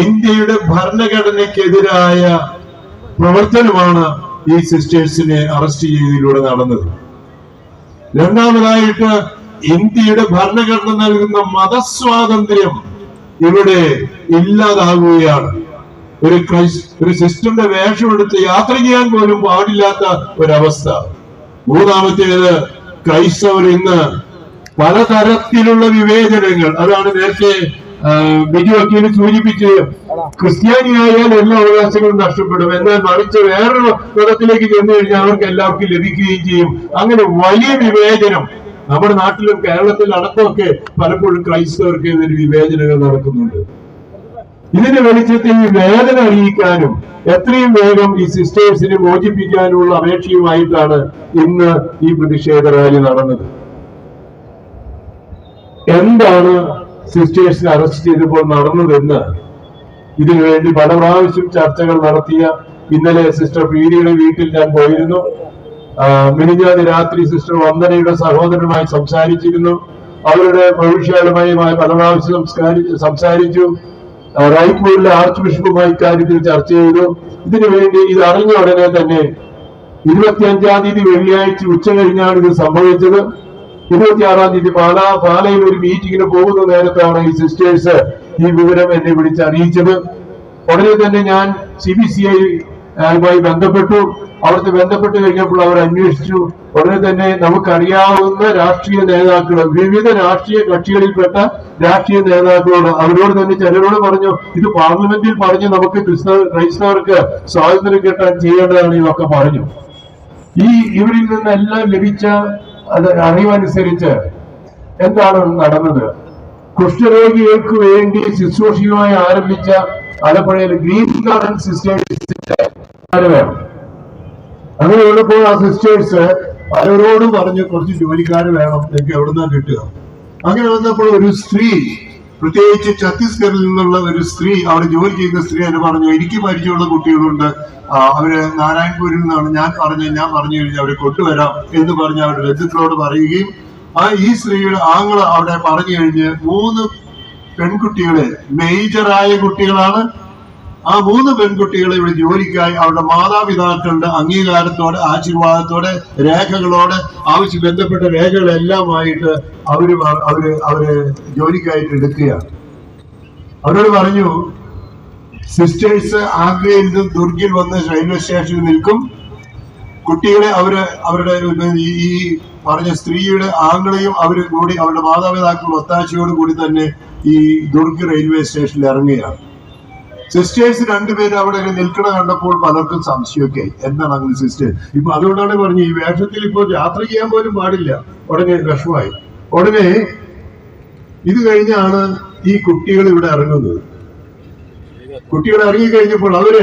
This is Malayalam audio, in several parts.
ഇന്ത്യയുടെ ഭരണഘടനയ്ക്കെതിരായ പ്രവർത്തനമാണ് ഈ സിസ്റ്റേഴ്സിനെ അറസ്റ്റ് ചെയ്തതിലൂടെ നടന്നത്. രണ്ടാമതായിട്ട് ഇന്ത്യയുടെ ഭരണഘടന നൽകുന്ന മതസ്വാതന്ത്ര്യം ഇവിടെ ഇല്ലാതാകുകയാണ്. ഒരു ഒരു സിസ്റ്ററിന്റെ വേഷമെടുത്ത് യാത്ര ചെയ്യാൻ പോലും പാടില്ലാത്ത ഒരവസ്ഥ. മൂന്നാമത്തേത് ക്രൈസ്തവർ ഇന്ന് പലതരത്തിലുള്ള വിവേചനങ്ങൾ. അതാണ് നേരത്തെ ബിജു വക്കീൽ സൂചിപ്പിച്ച് ക്രിസ്ത്യാനിയായാൽ എല്ലാ അവകാശങ്ങളും നഷ്ടപ്പെടും. എന്നാൽ മറിച്ച് വേറൊരു മതത്തിലേക്ക് ചെന്നു കഴിഞ്ഞാൽ അവർക്ക് എല്ലാവർക്കും ലഭിക്കുകയും ചെയ്യും. അങ്ങനെ വലിയ വിവേചനം നമ്മുടെ നാട്ടിലും കേരളത്തിലും അടക്കമൊക്കെ പലപ്പോഴും ക്രൈസ്തവർക്ക് ഇതിന് വിവേചനങ്ങൾ നടക്കുന്നുണ്ട്. ഇതിന്റെ വെളിച്ചത്തിൽ ഈ വേദന അറിയിക്കാനും എത്രയും വേഗം ഈ സിസ്റ്റേഴ്സിനെ മോചിപ്പിക്കാനുള്ള അപേക്ഷയുമായിട്ടാണ് ഇന്ന് ഈ പ്രതിഷേധ റാലി നടന്നത്. എന്താണ് സിസ്റ്റേഴ്സിനെ അറസ്റ്റ് ചെയ്തപ്പോൾ നടന്നതെന്ന് ഇതിനുവേണ്ടി പല പ്രാവശ്യം ചർച്ചകൾ നടത്തിയ ഇന്നലെ സിസ്റ്റർ പീഡിയുടെ വീട്ടിൽ ഞാൻ പോയിരുന്നു. മിനിഞ്ഞാതി രാത്രി സിസ്റ്റർ വന്ദനയുടെ സഹോദരനുമായി സംസാരിച്ചിരുന്നു. അവരുടെ ഭവിഷ്യകളുമായി പല പ്രാവശ്യം സംസ്കാരി സംസാരിച്ചു. റായ്പൂരിലെ ആർച്ച് ബിഷപ്പുമായി കാര്യത്തിൽ ചർച്ച ചെയ്തു. ഇതിനുവേണ്ടി ഇത് അറിഞ്ഞ ഉടനെ തന്നെ ഇരുപത്തിയഞ്ചാം തീയതി വെള്ളിയാഴ്ച ഉച്ച കഴിഞ്ഞാണ് ഇത് സംഭവിച്ചത്. ഇരുപത്തിയാറാം തീയതി പാല പാലയിൽ ഒരു മീറ്റിംഗിന് പോകുന്ന നേരത്താണ് ഈ സിസ്റ്റേഴ്സ് ഈ വിവരം എന്നെ വിളിച്ച് അറിയിച്ചത്. ഉടനെ തന്നെ ഞാൻ സി ബി സി ഐ ബന്ധപ്പെട്ടു. അവിടുത്തെ ബന്ധപ്പെട്ട് കഴിഞ്ഞപ്പോൾ അവർ അന്വേഷിച്ചു. ഉടനെ തന്നെ നമുക്കറിയാവുന്ന രാഷ്ട്രീയ നേതാക്കൾ വിവിധ രാഷ്ട്രീയ കക്ഷികളിൽപ്പെട്ട രാഷ്ട്രീയ നേതാക്കളോട് അവരോട് തന്നെ ചിലരോട് പറഞ്ഞു ഇത് പാർലമെന്റിൽ പറഞ്ഞ് നമുക്ക് ക്രിസ്തവ ക്രൈസ്തവർക്ക് സ്വാതന്ത്ര്യം കിട്ടാൻ ചെയ്യേണ്ടതാണ് ഇതൊക്കെ പറഞ്ഞു. ഈ ഇവരിൽ നിന്നെല്ലാം ലഭിച്ച അത് അറിവനുസരിച്ച് എന്താണ് നടന്നത്? കുഷ്ഠരോഗികൾക്ക് വേണ്ടി ശുശ്രൂഷയുമായി ആരംഭിച്ച ആലപ്പുഴയിൽ ഗ്രീൻ ഗാർഡൻ സിസ്റ്റേഴ്സിന്റെ വേണം. അങ്ങനെയുള്ളപ്പോൾ ആ സിസ്റ്റേഴ്സ് പലരോടും പറഞ്ഞു കുറച്ച് ജോലിക്കാർ വേണം എനിക്ക് എവിടുന്നാ കിട്ടുക? അങ്ങനെ വന്നപ്പോൾ ഒരു സ്ത്രീ പ്രത്യേകിച്ച് ഛത്തീസ്ഗഡിൽ നിന്നുള്ള ഒരു സ്ത്രീ അവിടെ ജോലി ചെയ്യുന്ന സ്ത്രീ എന്നെ പറഞ്ഞു എനിക്ക് പരിചയമുള്ള കുട്ടികളുണ്ട്. അവർ നാരായൺപൂരിൽ നിന്നാണ് ഞാൻ പറഞ്ഞു ഞാൻ പറഞ്ഞു കഴിഞ്ഞാൽ അവരെ കൊണ്ടുവരാം എന്ന് പറഞ്ഞ് അവരുടെ ബന്ധുക്കളോട് പറയുകയും ആ ഈ സ്ത്രീയുടെ ആങ്ങള അവിടെ പറഞ്ഞു കഴിഞ്ഞ് മൂന്ന് പെൺകുട്ടികളെ മേജറായ കുട്ടികളാണ് ആ മൂന്ന് പെൺകുട്ടികളെ ഇവിടെ ജോലിക്കായി അവരുടെ മാതാപിതാക്കളുടെ അംഗീകാരത്തോടെ ആശീർവാദത്തോടെ രേഖകളോടെ ആവശ്യ ബന്ധപ്പെട്ട രേഖകളെല്ലാമായിട്ട് അവർ അവർ അവർ ജോലിക്കായിട്ട് എടുക്കുകയാണ്. അവരോട് പറഞ്ഞു സിസ്റ്റേഴ്സ് ആഗ്രയിൽ നിന്നും ദുർഗിൽ വന്ന് റെയിൽവേ സ്റ്റേഷനിൽ നിൽക്കും. കുട്ടികളെ അവർ അവരുടെ ഈ പറഞ്ഞ സ്ത്രീയുടെ ആംഗളയും അവർ കൂടി അവരുടെ മാതാപിതാക്കളുടെ ഒത്താശയോട് കൂടി തന്നെ ഈ ദുർഗ് റെയിൽവേ സ്റ്റേഷനിൽ ഇറങ്ങുകയാണ്. സിസ്റ്റേഴ്സ് രണ്ടുപേരും അവിടെ നിൽക്കണ കണ്ടപ്പോൾ പലർക്കും സംശയമൊക്കെ എന്താണ് അങ്ങനെ സിസ്റ്റേഴ്സ് ഇപ്പൊ അതുകൊണ്ടാണ് പറഞ്ഞു ഈ വേഷത്തിൽ ഇപ്പോൾ യാത്ര ചെയ്യാൻ പോലും പാടില്ല. ഉടനെ വിഷമായി ഉടനെ ഇത് കഴിഞ്ഞാണ് ഈ കുട്ടികൾ ഇവിടെ ഇറങ്ങുന്നത്. കുട്ടികൾ ഇറങ്ങി കഴിഞ്ഞപ്പോൾ അവർ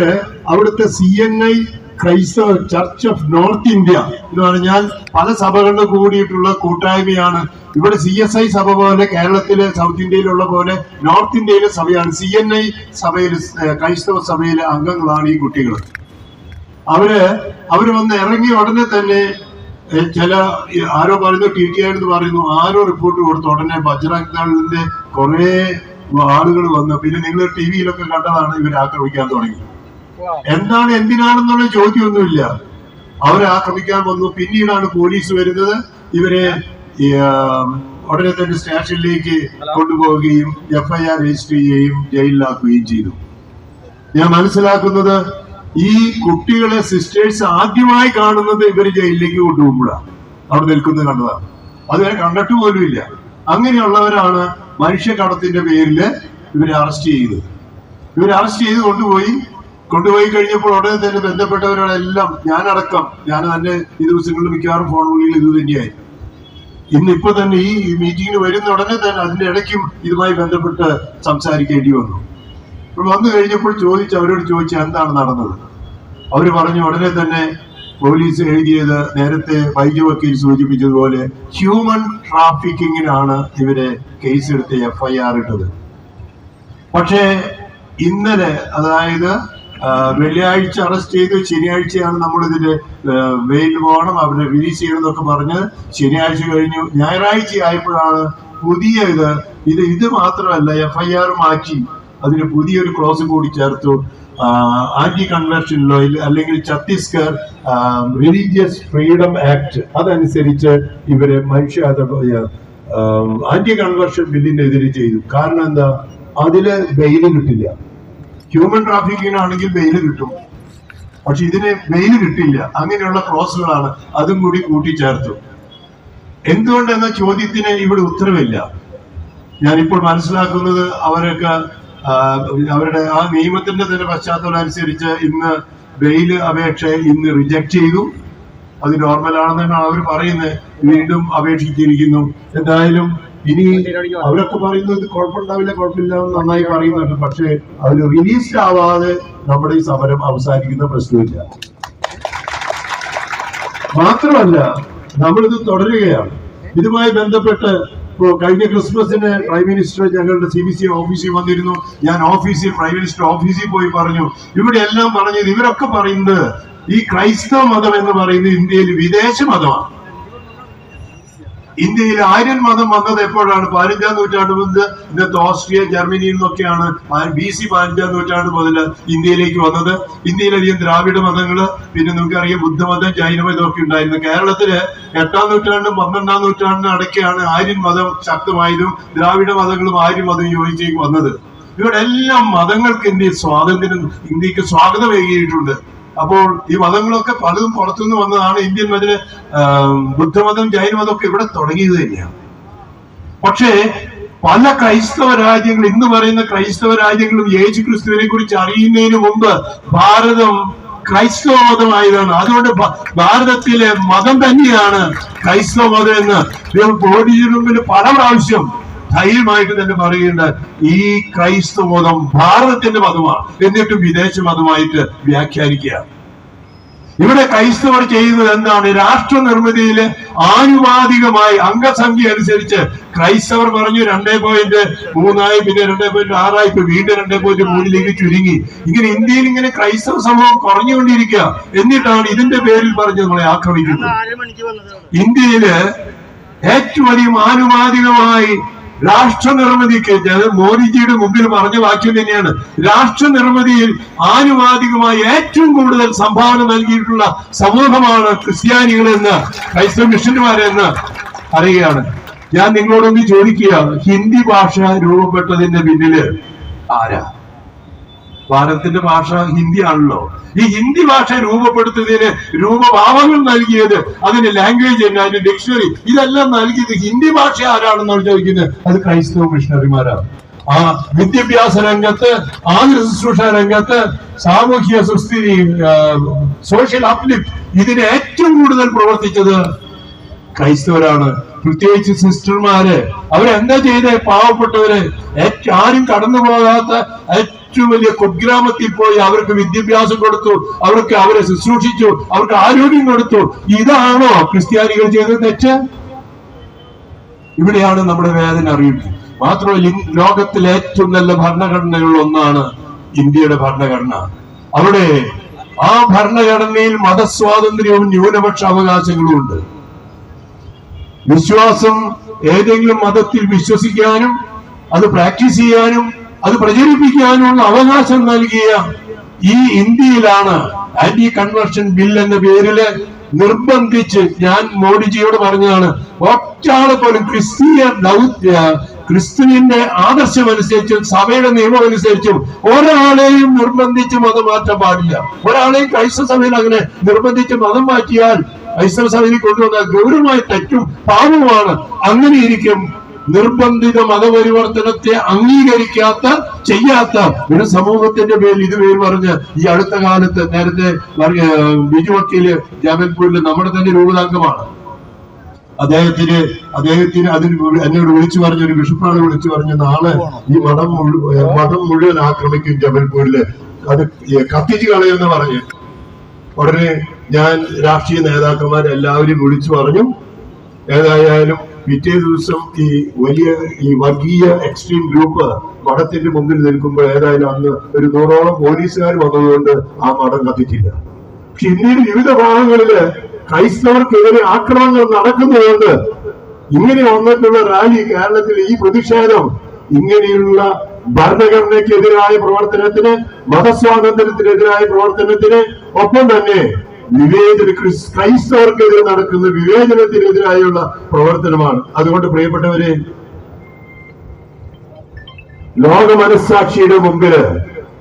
അവിടുത്തെ സി എൻ ഐ ക്രൈസ്തവ ചർച്ച് ഓഫ് നോർത്ത് ഇന്ത്യ എന്ന് പറഞ്ഞാൽ പല സഭകളിൽ കൂടിയിട്ടുള്ള കൂട്ടായ്മയാണ്. ഇവിടെ സി എസ് ഐ സഭ പോലെ കേരളത്തിലെ സൗത്ത് ഇന്ത്യയിലുള്ള പോലെ നോർത്ത് ഇന്ത്യയിലെ സഭയാണ്. സി എൻ ഐ സഭയിൽ ക്രൈസ്തവ സഭയിലെ അംഗങ്ങളാണ് ഈ കുട്ടികൾ. അവർ അവർ വന്ന് ഇറങ്ങിയ ഉടനെ തന്നെ ചില ആരോ പറയുന്നു ടി ടി എന്ന് പറയുന്നു ആരോ റിപ്പോർട്ട് കൊടുത്തു ഉടനെ ബജ്രംഗ് ദളിന്റെ കുറെ ആളുകൾ വന്നു പിന്നെ നിങ്ങൾ ടി വിയിലൊക്കെ കണ്ടതാണ് ഇവരെ ആക്രമിക്കാൻ തുടങ്ങി. എന്താണ് എന്തിനാണെന്നുള്ള ചോദ്യമൊന്നുമില്ല. അവരെ ആക്രമിക്കാൻ വന്നു. പിന്നീടാണ് പോലീസ് വരുന്നത്. ഇവരെ ഉടനെ തന്നെ സ്റ്റേഷനിലേക്ക് കൊണ്ടുപോവുകയും എഫ്ഐആർ രജിസ്റ്റർ ചെയ്യുകയും ജയിലിലാക്കുകയും ചെയ്തു. ഞാൻ മനസ്സിലാക്കുന്നത് ഈ കുട്ടികളെ സിസ്റ്റേഴ്സ് ആദ്യമായി കാണുന്നത് ഇവർ ജയിലിലേക്ക് കൊണ്ടുപോകുമ്പോഴാണ് അവിടെ നിൽക്കുന്നത് കണ്ടതാണ്. അതുവരെ കണ്ടിട്ട് പോലും ഇല്ല. അങ്ങനെയുള്ളവരാണ് മനുഷ്യക്കടത്തിന്റെ പേരിൽ ഇവരെ അറസ്റ്റ് ചെയ്തത്. ഇവരെ അറസ്റ്റ് ചെയ്ത് കൊണ്ടുപോയി കൊണ്ടുപോയി കഴിഞ്ഞപ്പോൾ ഉടനെ തന്നെ ബന്ധപ്പെട്ടവരോടെല്ലാം ഞാനടക്കം ഞാൻ തന്നെ ഈ ദിവസങ്ങളിൽ മിക്കവാറും ഫോൺ വിളികൾ ഇത് തന്നെയായി. ഇന്നിപ്പോ തന്നെ ഈ മീറ്റിംഗിന് വരുന്ന ഉടനെ തന്നെ അതിന്റെ ഇടയ്ക്കും ഇതുമായി ബന്ധപ്പെട്ട് സംസാരിക്കേണ്ടി വന്നു. അപ്പോൾ വന്നു കഴിഞ്ഞപ്പോൾ ചോദിച്ചു അവരോട് ചോദിച്ചു എന്താണ് നടന്നത്? അവർ പറഞ്ഞു ഉടനെ തന്നെ പോലീസ് എഴുതിയത് നേരത്തെ വൈദ്യ വക്കീൽ സൂചിപ്പിച്ചതുപോലെ ഹ്യൂമൻ ട്രാഫിക്കിങ്ങിനാണ് ഇവരെ കേസെടുത്ത് എഫ്ഐആർ ഇട്ടത്. പക്ഷേ ഇന്നലെ അതായത് വെള്ളിയാഴ്ച അറസ്റ്റ് ചെയ്ത് ശനിയാഴ്ചയാണ് നമ്മൾ ഇതിന്റെ വെയിൽ പോകണം അവരെ റിലീസ് ചെയ്യണമെന്നൊക്കെ പറഞ്ഞ് ശനിയാഴ്ച കഴിഞ്ഞു. ഞായറാഴ്ച ആയപ്പോഴാണ് പുതിയ ഇത് ഇത് ഇത് മാത്രമല്ല എഫ്ഐആർ മാറ്റി അതിന് പുതിയൊരു ക്ലോസ് കൂടി ചേർത്തു. ആന്റി കൺവെൻഷൻ ലോയിൽ അല്ലെങ്കിൽ ഛത്തീസ്ഗഡ് റിലീജിയസ് ഫ്രീഡം ആക്ട് അതനുസരിച്ച് ഇവരെ മനുഷ്യ ആന്റി കൺവെർഷൻ ബില്ലിനെതിരെ ചെയ്തു. കാരണം എന്താ? അതിൽ ബെയിൽ കിട്ടില്ല ഹ്യൂമൻ ട്രാഫിക്കിനാണെങ്കിൽ വെയിൽ കിട്ടും. പക്ഷെ ഇതിന് വെയിൽ കിട്ടില്ല. അങ്ങനെയുള്ള ക്രോസുകളാണ് അതും കൂടി കൂട്ടിച്ചേർത്തു. എന്തുകൊണ്ടെന്ന ചോദ്യത്തിന് ഇവിടെ ഉത്തരവില്ല. ഞാനിപ്പോൾ മനസ്സിലാക്കുന്നത് അവരൊക്കെ അവരുടെ ആ നിയമത്തിന്റെ തന്നെ പശ്ചാത്തലം അനുസരിച്ച് ഇന്ന് വെയിൽ അപേക്ഷ ഇന്ന് റിജക്ട് ചെയ്തു. അത് നോർമൽ ആണെന്നാണ് അവർ പറയുന്നത്. വീണ്ടും അപേക്ഷിച്ചിരിക്കുന്നു. എന്തായാലും ഇനി അവരൊക്കെ പറയുന്നത് കുഴപ്പമുണ്ടാവില്ല കുഴപ്പമില്ല എന്ന് നന്നായി പറയുന്നുണ്ട്. പക്ഷേ അവർ റിലീസ്ഡ് ആവാതെ നമ്മുടെ ഈ സമരം അവസാനിക്കുന്ന പ്രശ്നമില്ല. മാത്രമല്ല നമ്മളിത് തുടരുകയാണ്. ഇതുമായി ബന്ധപ്പെട്ട് ഇപ്പോ കഴിഞ്ഞ ക്രിസ്മസിന് പ്രൈം മിനിസ്റ്റർ ഞങ്ങളുടെ സി ബി സി ഓഫീസിൽ വന്നിരുന്നു. ഞാൻ ഓഫീസിൽ പ്രൈം മിനിസ്റ്റർ ഓഫീസിൽ പോയി പറഞ്ഞു. ഇവിടെ എല്ലാം പറഞ്ഞത് ഇവരൊക്കെ പറയുന്നത് ഈ ക്രൈസ്തവ മതം എന്ന് പറയുന്നത് ഇന്ത്യയിൽ വിദേശ മതമാണ്. ഇന്ത്യയിൽ ആര്യൻ മതം വന്നത് എപ്പോഴാണ്? പതിനഞ്ചാം നൂറ്റാണ്ട് മുതൽ ഇന്നത്തെ ഓസ്ട്രിയ ജർമ്മനിയിൽ നിന്നൊക്കെയാണ് ബി സി പതിനഞ്ചാം നൂറ്റാണ്ട് മുതൽ ഇന്ത്യയിലേക്ക് വന്നത്. ഇന്ത്യയിലധികം ദ്രാവിഡ മതങ്ങൾ പിന്നെ നമുക്കറിയാം ബുദ്ധമതം ജൈനമതം ഒക്കെ ഉണ്ടായിരുന്നു. കേരളത്തിൽ എട്ടാം നൂറ്റാണ്ടും പന്ത്രണ്ടാം നൂറ്റാണ്ടിനും അടക്കെയാണ് ആര്യൻ മതം ശക്തമായതും ദ്രാവിഡ മതങ്ങളും ആര്യ മതം യോജിച്ചേക്ക് വന്നത്. ഇവിടെ എല്ലാ മതങ്ങൾക്ക് ഇന്ത്യ സ്വാതന്ത്ര്യം ഇന്ത്യയ്ക്ക് സ്വാഗതം ഏകിയിട്ടുണ്ട് അപ്പോൾ ഈ മതങ്ങളൊക്കെ പലതും പുറത്തുനിന്ന് വന്നതാണ് ഇന്ത്യൻ മതത്തിന് ബുദ്ധമതം ജൈനമതം ഒക്കെ ഇവിടെ തുടങ്ങിയത് തന്നെയാണ്. പക്ഷേ പല ക്രൈസ്തവ രാജ്യങ്ങൾ ഇന്ന് പറയുന്ന ക്രൈസ്തവ രാജ്യങ്ങളും യേശു ക്രിസ്തുവിനെ കുറിച്ച് അറിയുന്നതിന് മുമ്പ് ഭാരതം ക്രൈസ്തവ മതമായതാണ്. അതുകൊണ്ട് ഭാരതത്തിലെ മതം തന്നെയാണ് ക്രൈസ്തവ മതം എന്ന്. പല പ്രാവശ്യം ധൈര്യമായിട്ട് തന്നെ പറയുന്നുണ്ട് ഈ ക്രൈസ്തവ മതം ഭാരതത്തിന്റെ മതമാണ്. എന്നിട്ടും വിദേശ മതമായിട്ട് വ്യാഖ്യാനിക്കുക. ഇവിടെ ക്രൈസ്തവർ ചെയ്യുന്നത് എന്താണ്? രാഷ്ട്ര നിർമ്മിതിയിൽ ആനുപാതികമായി അംഗസംഖ്യ അനുസരിച്ച് ക്രൈസ്തവർ പറഞ്ഞു രണ്ടേ പോയിന്റ് മൂന്നായി പിന്നെ രണ്ടേ പോയിന്റ് ആറായി ഇപ്പൊ വീണ്ടും രണ്ടേ പോയിന്റ് മൂന്നിലേക്ക് ചുരുങ്ങി. ഇങ്ങനെ ഇന്ത്യയിൽ ഇങ്ങനെ ക്രൈസ്തവ സമൂഹം കുറഞ്ഞുകൊണ്ടിരിക്കുക എന്നിട്ടാണ് ഇതിന്റെ പേരിൽ പറഞ്ഞ് നമ്മളെ ആക്രമിക്കുന്നത്. ഇന്ത്യയിൽ ഏറ്റവും അധികം ആനുപാതികമായി രാഷ്ട്ര നിർമ്മിതിക്ക് ഞാൻ മോദിജിയുടെ മുമ്പിൽ പറഞ്ഞ വാക്യം തന്നെയാണ്. രാഷ്ട്ര നിർമ്മിതിയിൽ ആനുപാതികമായി ഏറ്റവും കൂടുതൽ സംഭാവന നൽകിയിട്ടുള്ള സമൂഹമാണ് ക്രിസ്ത്യാനികളെന്ന് ക്രൈസ്തവ മിഷന്മാരെന്ന് അറിയുകയാണ്. ഞാൻ നിങ്ങളോടൊന്ന് ചോദിക്കുക ഹിന്ദി ഭാഷ രൂപപ്പെട്ടതിന്റെ പിന്നിൽ ആരാ? ഭാരതത്തിന്റെ ഭാഷ ഹിന്ദി ആണല്ലോ ഈ ഹിന്ദി ഭാഷ രൂപപ്പെടുത്തുന്നതിന് രൂപഭാവങ്ങൾ നൽകിയത് അതിന് ലാംഗ്വേജ് തന്നെ അതിന് ഡിക്ഷണറി ഇതെല്ലാം നൽകിയത് ഹിന്ദി ഭാഷ ആരാണെന്നാണ് ചോദിക്കുന്നത്? അത് ക്രൈസ്തവ മിഷണറിമാരാണ്. ആ വിദ്യാഭ്യാസ രംഗത്ത് ആതുര ശുശ്രൂഷ രംഗത്ത് സാമൂഹ്യ സുസ്ഥിതി സോഷ്യൽ അപ്ലിഫ്റ്റ് ഇതിന് ഏറ്റവും കൂടുതൽ പ്രവർത്തിച്ചത് ക്രൈസ്തവരാണ്. പ്രത്യേകിച്ച് സിസ്റ്റർമാര്. അവരെന്താ ചെയ്തേ? പാവപ്പെട്ടവര്. ആരും കടന്നു പോകാത്ത ഏറ്റവും വലിയ കുഗ്രാമത്തിൽ പോയി അവർക്ക് വിദ്യാഭ്യാസം കൊടുത്തു അവർക്ക് അവരെ ശുശ്രൂഷിച്ചു അവർക്ക് ആരോഗ്യം കൊടുത്തു. ഇതാണോ ക്രിസ്ത്യാനികൾ ചെയ്ത തെറ്റ്? ഇവിടെയാണ് നമ്മുടെ വേദന അറിയുന്നത്. മാത്രമല്ല ലോകത്തിലെ ഏറ്റവും നല്ല ഭരണഘടനകളിൽ ഒന്നാണ് ഇന്ത്യയുടെ ഭരണഘടന. അവിടെ ആ ഭരണഘടനയിൽ മതസ്വാതന്ത്ര്യവും ന്യൂനപക്ഷ അവകാശങ്ങളും ഉണ്ട്. വിശ്വാസം ഏതെങ്കിലും മതത്തിൽ വിശ്വസിക്കാനും അത് പ്രാക്ടീസ് ചെയ്യാനും അത് പ്രചരിപ്പിക്കാനുള്ള അവകാശം നൽകിയ ഈ ഇന്ത്യയിലാണ് ആന്റി കൺവെർഷൻ ബിൽ എന്ന പേരിൽ നിർബന്ധിച്ച് ഞാൻ മോഡിജിയോട് പറഞ്ഞതാണ് ഒറ്റാളെ പോലും ക്രിസ്തീയ ദൗത്യ ക്രിസ്തുവിന്റെ ആദർശം അനുസരിച്ചും സഭയുടെ നിയമം അനുസരിച്ചും ഒരാളെയും നിർബന്ധിച്ച് മതം മാറ്റാൻ പാടില്ല. ഒരാളെയും ക്രൈസ്തവ സഭയിൽ അങ്ങനെ നിർബന്ധിച്ച് മതം മാറ്റിയാൽ ക്രൈസ്തവ സഭയിൽ കൊണ്ടുവന്ന ഗൗരവമായ തെറ്റും പാപവുമാണ്. അങ്ങനെ ഇരിക്കും നിർബന്ധിത മതപരിവർത്തനത്തെ അംഗീകരിക്കാത്ത ചെയ്യാത്ത ഒരു സമൂഹത്തിന്റെ പേരിൽ ഇത് പേര് പറഞ്ഞ് ഈ അടുത്ത കാലത്ത് നേരത്തെ ബിജു വക്കീൽ ജാമൽപൂരിൽ നമ്മുടെ തന്നെ രൂപതാംഗമാണ്. അദ്ദേഹത്തിന് അദ്ദേഹത്തിന് അതിന് എന്നോട് വിളിച്ചു പറഞ്ഞ ഒരു ബിഷപ്പാണ് വിളിച്ചു പറഞ്ഞ നാളെ ഈ മഠം മുഴുവൻ മഠം മുഴുവൻ ആക്രമിക്കും ജബൽപൂരിൽ. അത് കത്തിച്ചു കളയെന്ന് പറഞ്ഞു. ഉടനെ ഞാൻ രാഷ്ട്രീയ നേതാക്കന്മാരെ എല്ലാവരും വിളിച്ചു പറഞ്ഞു. ഏതായാലും പിറ്റേ ദിവസം ഈ വലിയ ഈ വർഗീയ എക്സ്ട്രീം ഗ്രൂപ്പ് മഠത്തിന്റെ മുമ്പിൽ നിൽക്കുമ്പോൾ ഏതായാലും അന്ന് ഒരു നൂറോളം പോലീസുകാർ വന്നതുകൊണ്ട് ആ മഠം കത്തിച്ചില്ല. പക്ഷെ ഇന്ത്യയുടെ വിവിധ ഭാഗങ്ങളിൽ ക്രൈസ്തവർക്കെതിരെ ആക്രമണങ്ങൾ നടക്കുന്നതുകൊണ്ട് ഇങ്ങനെ വന്നിട്ടുള്ള റാലി കേരളത്തിൽ ഈ പ്രതിഷേധം ഇങ്ങനെയുള്ള ഭരണഘടനയ്ക്കെതിരായ പ്രവർത്തനത്തിന് മതസ്വാതന്ത്ര്യത്തിനെതിരായ പ്രവർത്തനത്തിന് ഒപ്പം തന്നെ വിവേചന ക്രിസ്- ക്രൈസ്തവർക്കെതിരെ നടക്കുന്ന വിവേചനത്തിനെതിരായുള്ള പ്രവർത്തനമാണ്. അതുകൊണ്ട് പ്രിയപ്പെട്ടവരെ ലോക മനസ്സാക്ഷിയുടെ മുമ്പിൽ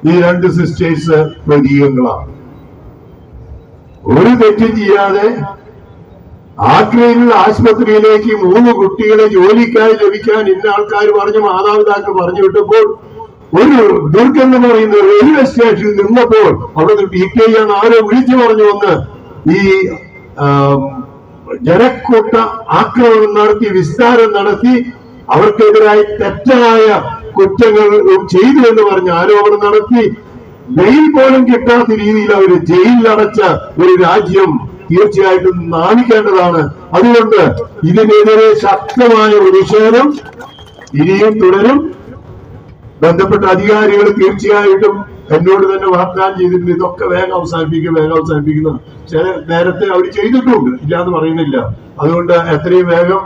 ഈ രണ്ട് സിസ്റ്റേഴ്സ് പ്രതീകങ്ങളാണ്. ഒരു തെറ്റും ചെയ്യാതെ ആഗ്രയിലുള്ള ആശുപത്രിയിലേക്ക് മൂന്ന് കുട്ടികളെ ജോലിക്കായി ലഭിക്കാൻ ഇന്ന ആൾക്കാർ പറഞ്ഞു മാതാപിതാക്കൾ പറഞ്ഞു വിട്ടപ്പോൾ ഒരു ദുർഗ് എന്ന് പറയുന്ന റെയിൽവേ സ്റ്റേഷനിൽ നിന്നപ്പോൾ അവിടെ പി കെ ആണ് ആരോ വിളിച്ചു പറഞ്ഞു വന്ന് ഈ ജനക്കൂട്ട ആക്രമണം നടത്തി വിസ്താരം നടത്തി അവർക്കെതിരായി തെറ്റായ കുറ്റങ്ങൾ ചെയ്തു എന്ന് പറഞ്ഞ് ആരോപണം നടത്തി. വെയിൽ പോലും കിട്ടാത്ത രീതിയിൽ അവർ ജയിലിലടച്ച ഒരു രാജ്യം തീർച്ചയായിട്ടും നാണിക്കേണ്ടതാണ് അതുകൊണ്ട് ഇതിനെതിരെ ശക്തമായ പ്രതിഷേധം ഇനിയും തുടരും. ബന്ധപ്പെട്ട അധികാരികൾ തീർച്ചയായിട്ടും എന്നോട് തന്നെ വാഗ്ദാനം ചെയ്തിട്ടുണ്ട്. ഇതൊക്കെ വേഗം അവസാനിപ്പിക്കും വേഗം അവസാനിപ്പിക്കുന്ന ചില നേരത്തെ അവർ ചെയ്തിട്ടുണ്ട്. ഇല്ല എന്ന് പറയുന്നില്ല. അതുകൊണ്ട് എത്രയും വേഗം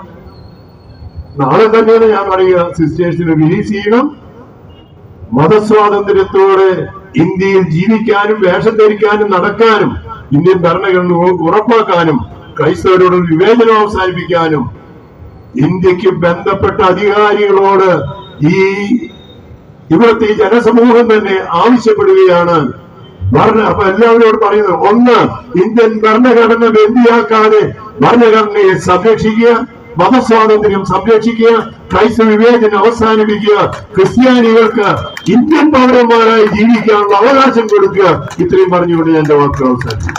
നാളെ തന്നെയാണ് ഞാൻ പറയുക സിസ്റ്റേഴ്സിനെ റിലീസ് ചെയ്യണം. മതസ്വാതന്ത്ര്യത്തോടെ ഇന്ത്യയിൽ ജീവിക്കാനും വേഷം ധരിക്കാനും നടക്കാനും ഇന്ത്യൻ ഭരണഘടന ഉറപ്പാക്കാനും ക്രൈസ്തവരോട് വിവേചനം അവസാനിപ്പിക്കാനും ഇന്ത്യയ്ക്ക് ബന്ധപ്പെട്ട അധികാരികളോട് ഈ ഇവിടുത്തെ ഈ ജനസമൂഹം തന്നെ ആവശ്യപ്പെടുകയാണ്. ഭരണ അപ്പൊ എല്ലാവരോട് പറയുന്നത് ഒന്ന് ഇന്ത്യൻ ഭരണഘടന ബന്ധിയാക്കാതെ ഭരണഘടനയെ സംരക്ഷിക്കുക മതസ്വാതന്ത്ര്യം സംരക്ഷിക്കുക ക്രൈസ്തവ വിവേചനം അവസാനിപ്പിക്കുക ക്രിസ്ത്യാനികൾക്ക് ഇന്ത്യൻ പൗരന്മാരായി ജീവിക്കാനുള്ള അവകാശം കൊടുക്കുക. ഇത്രയും പറഞ്ഞുകൊണ്ട് ഞാൻ എന്റെ വാക്കുകൾ അവസാനിപ്പിക്കും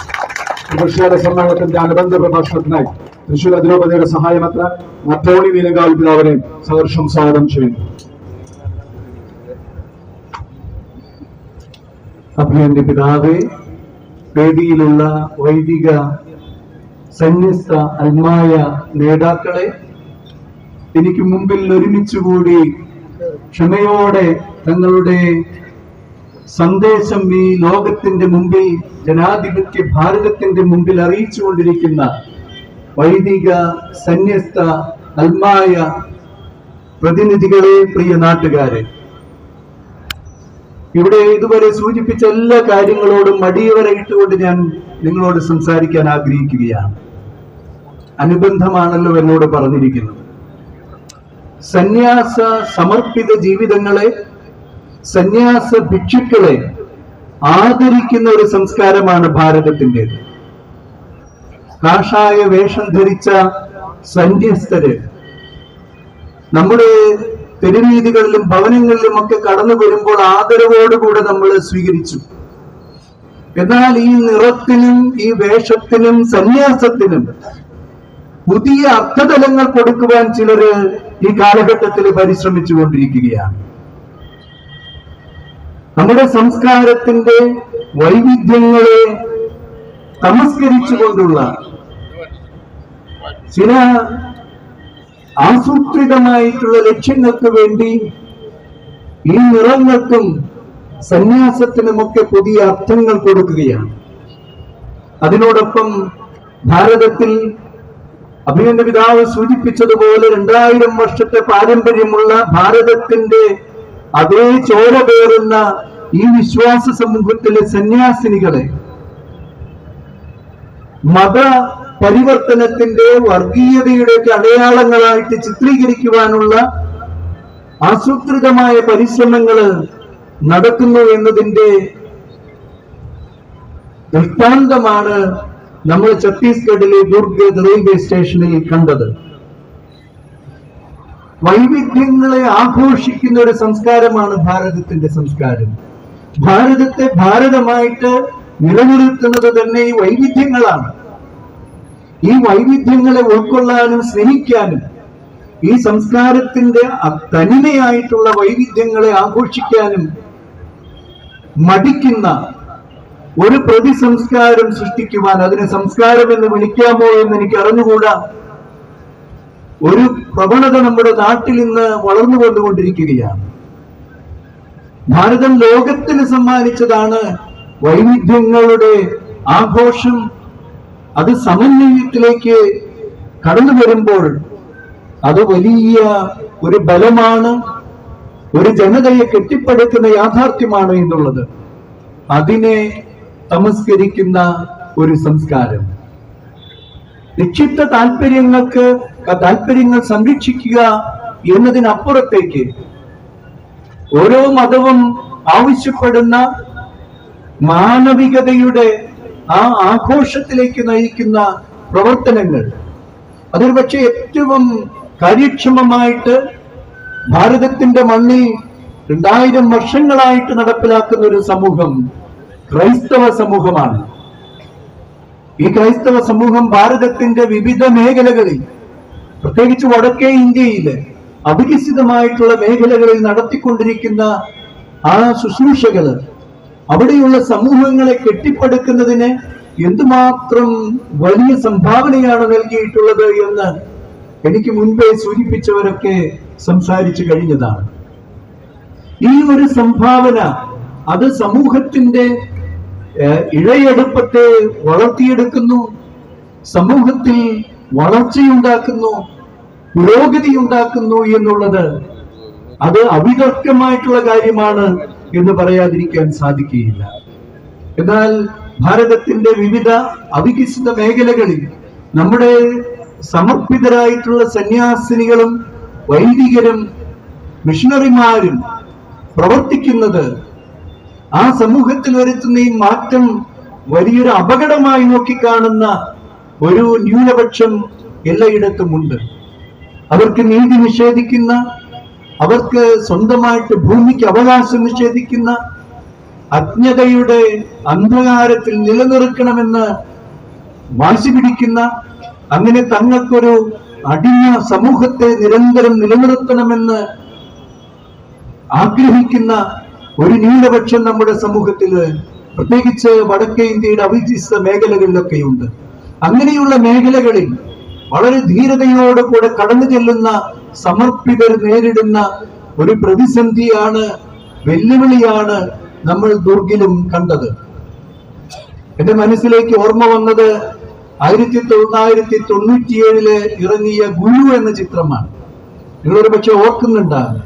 പ്രതിഷേധ സമ്മേളനത്തിന്റെ അനുബന്ധ പ്രഭാഷണത്തിനായി തൃശൂർ അതിരൂപതയുടെ സഹായമത്ര മറ്റോണി നീലങ്കാവൽ പിതാവിനെ സഹർഷം സ്വാഗതം ചെയ്യുന്നു. അഭിയന്റെ പിതാവേ വേദിയിലുള്ള വൈദിക സന്യസ്ത അൽമായ നേതാക്കളെ എനിക്ക് മുമ്പിൽ ഒരുമിച്ചുകൂടി ക്ഷമയോടെ തങ്ങളുടെ സന്ദേശം ഈ ലോകത്തിന്റെ മുമ്പിൽ ജനാധിപത്യ ഭാരതത്തിന്റെ മുമ്പിൽ അറിയിച്ചുകൊണ്ടിരിക്കുന്ന വൈദിക സന്യസ്ത അൽമായ പ്രതിനിധികളെ പ്രിയ നാട്ടുകാരെ ഇവിടെ ഇതുവരെ സൂചിപ്പിച്ച എല്ലാ കാര്യങ്ങളോടും മടിയവരെ ഇട്ടുകൊണ്ട് ഞാൻ നിങ്ങളോട് സംസാരിക്കാൻ ആഗ്രഹിക്കുകയാണ്. അനുബന്ധമാണല്ലോ എന്നോട് പറഞ്ഞിരിക്കുന്നത്. സന്യാസ സമർപ്പിത ജീവിതങ്ങളെ സന്യാസ ഭിക്ഷുക്കളെ ആദരിക്കുന്ന ഒരു സംസ്കാരമാണ് ഭാരതത്തിന്റെത്. കാഷായ വേഷം ധരിച്ച സന്യസ്തര് നമ്മുടെ തെരുവീതികളിലും ഭവനങ്ങളിലും ഒക്കെ കടന്നു വരുമ്പോൾ ആദരവോടുകൂടെ നമ്മൾ സ്വീകരിച്ചു. എന്നാൽ ഈ നിറത്തിനും ഈ വേഷത്തിനും സന്യാസത്തിനും പുതിയ അർത്ഥതലങ്ങൾ കൊടുക്കുവാൻ ചിലര് ഈ കാലഘട്ടത്തിൽ പരിശ്രമിച്ചു കൊണ്ടിരിക്കുകയാണ്. നമ്മുടെ സംസ്കാരത്തിന്റെ വൈവിധ്യങ്ങളെ തമസ്കരിച്ചുകൊണ്ടുള്ള ചില ആസൂത്രിതമായിട്ടുള്ള ലക്ഷ്യങ്ങൾക്ക് വേണ്ടി ഈ നിറങ്ങൾക്കും സന്യാസത്തിനുമൊക്കെ പുതിയ അർത്ഥങ്ങൾ കൊടുക്കുകയാണ്. അതിനോടൊപ്പം ഭാരതത്തിൽ അഭിനന്ദ പിതാവ് സൂചിപ്പിച്ചതുപോലെ രണ്ടായിരം വർഷത്തെ പാരമ്പര്യമുള്ള ഭാരതത്തിന്റെ അതേ ചോര പേറുന്ന ഈ വിശ്വാസ സമൂഹത്തിലെ സന്യാസിനികളെ മത പരിവർത്തനത്തിന്റെ വർഗീയതയുടെയൊക്കെ അടയാളങ്ങളായിട്ട് ചിത്രീകരിക്കുവാനുള്ള ആസൂത്രിതമായ പരിശ്രമങ്ങൾ നടക്കുന്നു എന്നതിന്റെ ദൃഷ്ടാന്തമാണ് നമ്മൾ ഛത്തീസ്ഗഡിലെ ദുർഗ് റെയിൽവേ സ്റ്റേഷനിൽ കണ്ടത്. വൈവിധ്യങ്ങളെ ആഘോഷിക്കുന്ന ഒരു സംസ്കാരമാണ് ഭാരതത്തിന്റെ സംസ്കാരം. ഭാരതത്തെ ഭാരതമായിട്ട് നിലനിർത്തുന്നത് തന്നെ ഈ വൈവിധ്യങ്ങളാണ്. ഈ വൈവിധ്യങ്ങളെ ഉൾക്കൊള്ളാനും സ്നേഹിക്കാനും ഈ സംസ്കാരത്തിന്റെ തനിമയായിട്ടുള്ള വൈവിധ്യങ്ങളെ ആഘോഷിക്കാനും മടിക്കുന്ന ഒരു പ്രതിസംസ്കാരം സൃഷ്ടിക്കുവാൻ അതിനെ സംസ്കാരം എന്ന് വിളിക്കാമോ എന്ന് എനിക്ക് അറിഞ്ഞുകൂടാ ഒരു പ്രവണത നമ്മുടെ നാട്ടിൽ ഇന്ന് വളർന്നു വന്നുകൊണ്ടിരിക്കുകയാണ്. ഭാരതം ലോകത്തിന് സമ്മാനിച്ചതാണ് വൈവിധ്യങ്ങളുടെ ആഘോഷം അത് സമന്വയത്തിലേക്ക് കടന്നു വരുമ്പോൾ അത് വലിയ ഒരു ബലമാണ് ഒരു ജനതയെ കെട്ടിപ്പടുക്കുന്ന യാഥാർത്ഥ്യമാണ് എന്നുള്ളത്. അതിനെ തമസ്കരിക്കുന്ന ഒരു സംസ്കാരം. നിക്ഷിപ്ത താല്പര്യങ്ങൾക്ക് താല്പര്യങ്ങൾ സംരക്ഷിക്കുക എന്നതിനപ്പുറത്തേക്ക് ഓരോ മതവും ആവശ്യപ്പെടുന്ന മാനവികതയുടെ ആ ആഘോഷത്തിലേക്ക് നയിക്കുന്ന പ്രവർത്തനങ്ങൾ. അതൊരു പക്ഷേ ഏറ്റവും കാര്യക്ഷമമായിട്ട് ഭാരതത്തിന്റെ മണ്ണിൽ രണ്ടായിരം വർഷങ്ങളായിട്ട് നടപ്പിലാക്കുന്ന ഒരു സമൂഹം ക്രൈസ്തവ സമൂഹമാണ്. ഈ ക്രൈസ്തവ സമൂഹം ഭാരതത്തിന്റെ വിവിധ മേഖലകളിൽ പ്രത്യേകിച്ച് വടക്കേ ഇന്ത്യയിലെ അവികസിതമായിട്ടുള്ള മേഖലകളിൽ നടത്തിക്കൊണ്ടിരിക്കുന്ന ആ ശുശ്രൂഷകൾ അവിടെയുള്ള സമൂഹങ്ങളെ കെട്ടിപ്പടുക്കുന്നതിന് എന്തുമാത്രം വലിയ സംഭാവനയാണ് നൽകിയിട്ടുള്ളത് എന്ന് എനിക്ക് മുൻപേ സൂചിപ്പിച്ചവരൊക്കെ സംസാരിച്ചു കഴിഞ്ഞതാണ്. ഈ ഒരു സംഭാവന അത് സമൂഹത്തിന്റെ ഇഴയടുപ്പത്തെ വളർത്തിയെടുക്കുന്നു സമൂഹത്തിൽ വളർച്ചയുണ്ടാക്കുന്നു പുരോഗതി ഉണ്ടാക്കുന്നു എന്നുള്ളത് അത് അവിതർക്കമായിട്ടുള്ള കാര്യമാണ് എന്ന് പറയാതിരിക്കാൻ സാധിക്കുകയില്ല. എന്നാൽ ഭാരതത്തിന്റെ വിവിധ അവികസിത മേഖലകളിൽ നമ്മുടെ സമർപ്പിതരായിട്ടുള്ള സന്യാസിനികളും വൈദികരും മിഷണറിമാരും പ്രവർത്തിക്കുന്നത് ആ സമൂഹത്തിൽ വരുത്തുന്ന ഈ മാറ്റം വലിയൊരു അപകടമായി നോക്കിക്കാണുന്ന ഒരു ന്യൂനപക്ഷം എല്ലായിടത്തുമുണ്ട്. അവർക്ക് നീതി നിഷേധിക്കുന്ന അവർക്ക് സ്വന്തമായിട്ട് ഭൂമിക്ക് അവകാശം നിഷേധിക്കുന്ന അജ്ഞതയുടെ അന്ധകാരത്തിൽ നിലനിർക്കണമെന്ന് വാശി പിടിക്കുന്ന അങ്ങനെ തങ്ങൾക്കൊരു അടിഞ്ഞ സമൂഹത്തെ നിരന്തരം നിലനിർത്തണമെന്ന് ആഗ്രഹിക്കുന്ന ഒരു ന്യൂനപക്ഷം നമ്മുടെ സമൂഹത്തിൽ പ്രത്യേകിച്ച് വടക്കേ ഇന്ത്യയുടെ അവിജിത മേഖലകളിലൊക്കെയുണ്ട്. അങ്ങനെയുള്ള മേഖലകളിൽ വളരെ ധീരതയോടുകൂടെ കടന്നു ചെല്ലുന്ന സമർപ്പിതർ നേരിടുന്ന ഒരു പ്രതിസന്ധിയാണ് വെല്ലുവിളിയാണ് നമ്മൾ ദുർഗിലും കണ്ടത്. എന്റെ മനസ്സിലേക്ക് ഓർമ്മ വന്നത് ആയിരത്തി തൊള്ളായിരത്തി തൊണ്ണൂറ്റിയേഴിൽ ഇറങ്ങിയ ഗുരു എന്ന ചിത്രമാണ്. നിങ്ങളൊരു പക്ഷെ ഓർക്കുന്നുണ്ടാകും.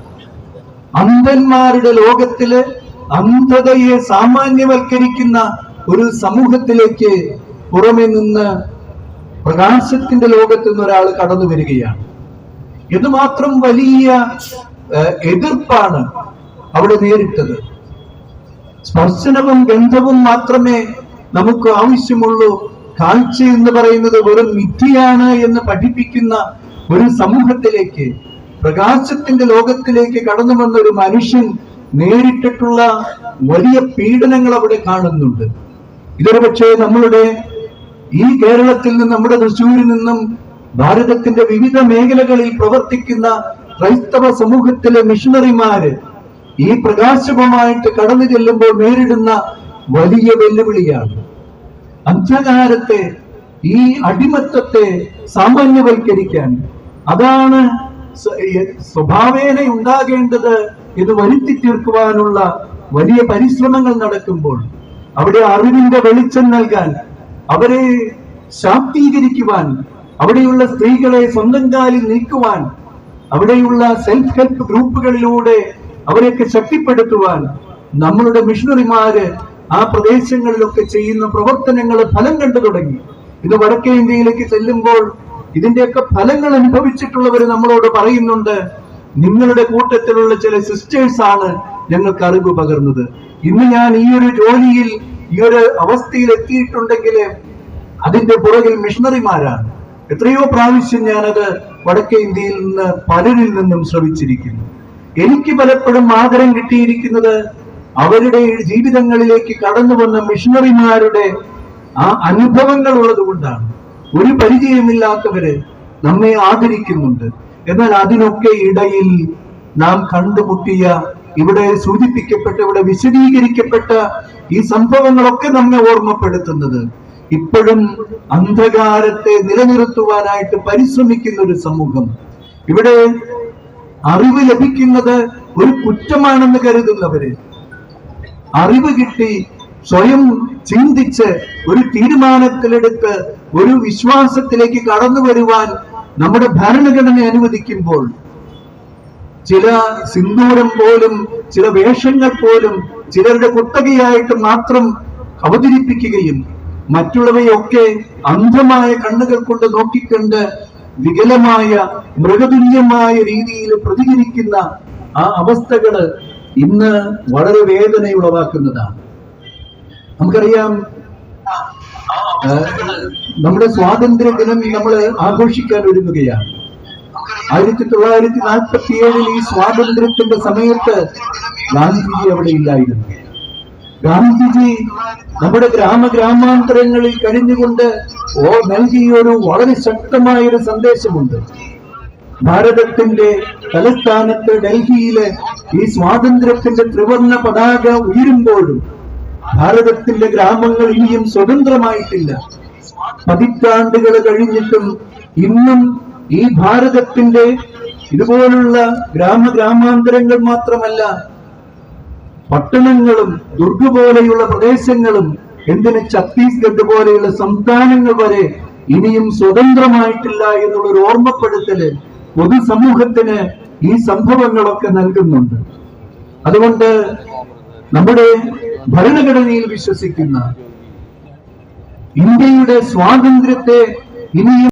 അന്ധന്മാരുടെ ലോകത്തിൽ അന്ധതയെ സാമാന്യവൽക്കരിക്കുന്ന ഒരു സമൂഹത്തിലേക്ക് പുറമെ നിന്ന് പ്രകാശത്തിന്റെ ലോകത്ത് നിന്ന് ഒരാൾ കടന്നു വരികയാണ്. എന്തുമാത്രം വലിയ എതിർപ്പാണ് അവിടെ നേരിട്ടത്. സ്പർശനവും ഗന്ധവും മാത്രമേ നമുക്ക് ആവശ്യമുള്ളൂ. കാഴ്ച എന്ന് പറയുന്നത് വെറും മിഥ്യയാണ് എന്ന് പഠിപ്പിക്കുന്ന ഒരു സമൂഹത്തിലേക്ക് പ്രകാശത്തിന്റെ ലോകത്തിലേക്ക് കടന്നു വന്ന ഒരു മനുഷ്യൻ നേരിട്ടിട്ടുള്ള വലിയ പീഡനങ്ങൾ അവിടെ കാണുന്നുണ്ട്. ഇതൊരു പക്ഷേ നമ്മളുടെ ഈ കേരളത്തിൽ നിന്ന് നമ്മുടെ തൃശ്ശൂരിൽ നിന്നും ഭാരതത്തിന്റെ വിവിധ മേഖലകളിൽ പ്രവർത്തിക്കുന്ന ക്രൈസ്തവ സമൂഹത്തിലെ മിഷണറിമാര് ഈ പ്രകാശമായിട്ട് കടന്നു ചെല്ലുമ്പോൾ നേരിടുന്ന വലിയ വെല്ലുവിളിയാണ്. അന്ധകാരത്തെ ഈ അടിമത്തത്തെ സാമാന്യവൽക്കരിക്കാൻ അതാണ് സ്വഭാവേന ഉണ്ടാകേണ്ടത് ഇത് വരുത്തി തീർക്കുവാനുള്ള വലിയ പരിശ്രമങ്ങൾ നടക്കുമ്പോൾ അവിടെ അറിവിന്റെ വെളിച്ചം നൽകാൻ അവരെ ശാക്തീകരിക്കുവാൻ അവിടെയുള്ള സ്ത്രീകളെ സ്വന്തം കാലിൽ നീക്കുവാൻ അവിടെയുള്ള സെൽഫ് ഹെൽപ്പ് ഗ്രൂപ്പുകളിലൂടെ അവരെയൊക്കെ ശക്തിപ്പെടുത്തുവാൻ നമ്മളുടെ മിഷണറിമാര് ആ പ്രദേശങ്ങളിലൊക്കെ ചെയ്യുന്ന പ്രവർത്തനങ്ങൾ ഫലം കണ്ടു തുടങ്ങി. ഇത് വടക്കേ ഇന്ത്യയിലേക്ക് ചെല്ലുമ്പോൾ ഇതിന്റെയൊക്കെ ഫലങ്ങൾ അനുഭവിച്ചിട്ടുള്ളവർ നമ്മളോട് പറയുന്നുണ്ട് നിങ്ങളുടെ കൂട്ടത്തിലുള്ള ചില സിസ്റ്റേഴ്സ് ആണ് ഞങ്ങൾക്ക് അറിവ് പകർന്നത്. ഇന്ന് ഞാൻ ഈ ഒരു ജോലിയിൽ ഈ ഒരു അവസ്ഥയിൽ എത്തിയിട്ടുണ്ടെങ്കിൽ അതിന്റെ പുറകിൽ മിഷണറിമാരാണ് എത്രയോ പ്രാവശ്യം ഞാനത് വടക്കേ ഇന്ത്യയിൽ നിന്ന് പലരിൽ നിന്നും ശ്രമിച്ചിരിക്കുന്നു. എനിക്ക് പലപ്പോഴും ആഗ്രഹം കിട്ടിയിരിക്കുന്നത് അവരുടെ ജീവിതങ്ങളിലേക്ക് കടന്നു വന്ന മിഷണറിമാരുടെ ആ അനുഭവങ്ങൾ ഉള്ളതുകൊണ്ടാണ് ഒരു പരിചയമില്ലാത്തവര് നമ്മെ ആദരിക്കുന്നുണ്ട്. എന്നാൽ അതിനൊക്കെ ഇടയിൽ നാം കണ്ടുമുട്ടിയ ഇവിടെ സൂചിപ്പിക്കപ്പെട്ട ഇവിടെ വിശദീകരിക്കപ്പെട്ട ഈ സംഭവങ്ങളൊക്കെ നമ്മെ ഓർമ്മപ്പെടുത്തുന്നത്. ഇപ്പോഴും അന്ധകാരത്തെ നിലനിർത്തുവാനായിട്ട് പരിശ്രമിക്കുന്ന ഒരു സമൂഹം. ഇവിടെ അറിവ് ലഭിക്കുന്നത് ഒരു കുറ്റമാണെന്ന് കരുതുന്നവര്. അറിവ് കിട്ടി സ്വയം ചിന്തിച്ച് ഒരു തീരുമാനത്തിലെടുത്ത് ഒരു വിശ്വാസത്തിലേക്ക് കടന്നു വരുവാൻ നമ്മുടെ ഭരണഘടന അനുവദിക്കുമ്പോൾ ചില സിന്ദൂരം പോലും ചില വേഷങ്ങൾ പോലും ചിലരുടെ കുത്തകയായിട്ട് മാത്രം അവതരിപ്പിക്കുകയും മറ്റുള്ളവയൊക്കെ അന്ധമായ കണ്ണുകൾ കൊണ്ട് നോക്കിക്കണ്ട് വികലമായ മൃഗതുല്യമായ രീതിയിൽ പ്രതികരിക്കുന്ന ആ അവസ്ഥകൾ ഇന്ന് വളരെ വേദനയുളവാക്കുന്നതാണ് നമുക്കറിയാം നമ്മുടെ സ്വാതന്ത്ര്യ ദിനം നമ്മൾ ആഘോഷിക്കാൻ ഒരുങ്ങുകയാണ്. ആയിരത്തി തൊള്ളായിരത്തി നാൽപ്പത്തി ഏഴിൽ ഈ സ്വാതന്ത്ര്യത്തിന്റെ സമയത്ത് ഗാന്ധിജി അവിടെ ഇല്ലായിരുന്നു. ഗാന്ധിജി നമ്മുടെ ഗ്രാമ ഗ്രാമാന്തരങ്ങളിൽ കഴിഞ്ഞുകൊണ്ട് ഓ നൽകിയൊരു വളരെ ശക്തമായ ഒരു സന്ദേശമുണ്ട്. ഭാരതത്തിന്റെ തലസ്ഥാനത്ത് ഡൽഹിയിലെ ഈ സ്വാതന്ത്ര്യത്തിന്റെ ത്രിവർണ പതാക ഉയരുമ്പോഴും ഭാരതത്തിന്റെ ഗ്രാമങ്ങൾ ഇനിയും സ്വതന്ത്രമായിട്ടില്ല. പതിറ്റാണ്ടുകൾ കഴിഞ്ഞിട്ടും ഇന്നും ഈ ഭാരതത്തിന്റെ ഇതുപോലുള്ള ഗ്രാമ ഗ്രാമാന്തരങ്ങൾ മാത്രമല്ല പട്ടണങ്ങളും ദുർഗ പോലെയുള്ള പ്രദേശങ്ങളും എന്തിന് ഛത്തീസ്ഗഡ് പോലെയുള്ള സംസ്ഥാനങ്ങൾ വരെ ഇനിയും സ്വതന്ത്രമായിട്ടില്ല എന്നുള്ള ഒരു ഓർമ്മപ്പെടുത്തൽ പൊതുസമൂഹത്തിന് ഈ സംഭവങ്ങളൊക്കെ നൽകുന്നുണ്ട്. അതുകൊണ്ട് നമ്മുടെ ഭരണഘടനയിൽ വിശ്വസിക്കുന്ന ഇന്ത്യയുടെ സ്വാതന്ത്ര്യത്തെ ഇനിയും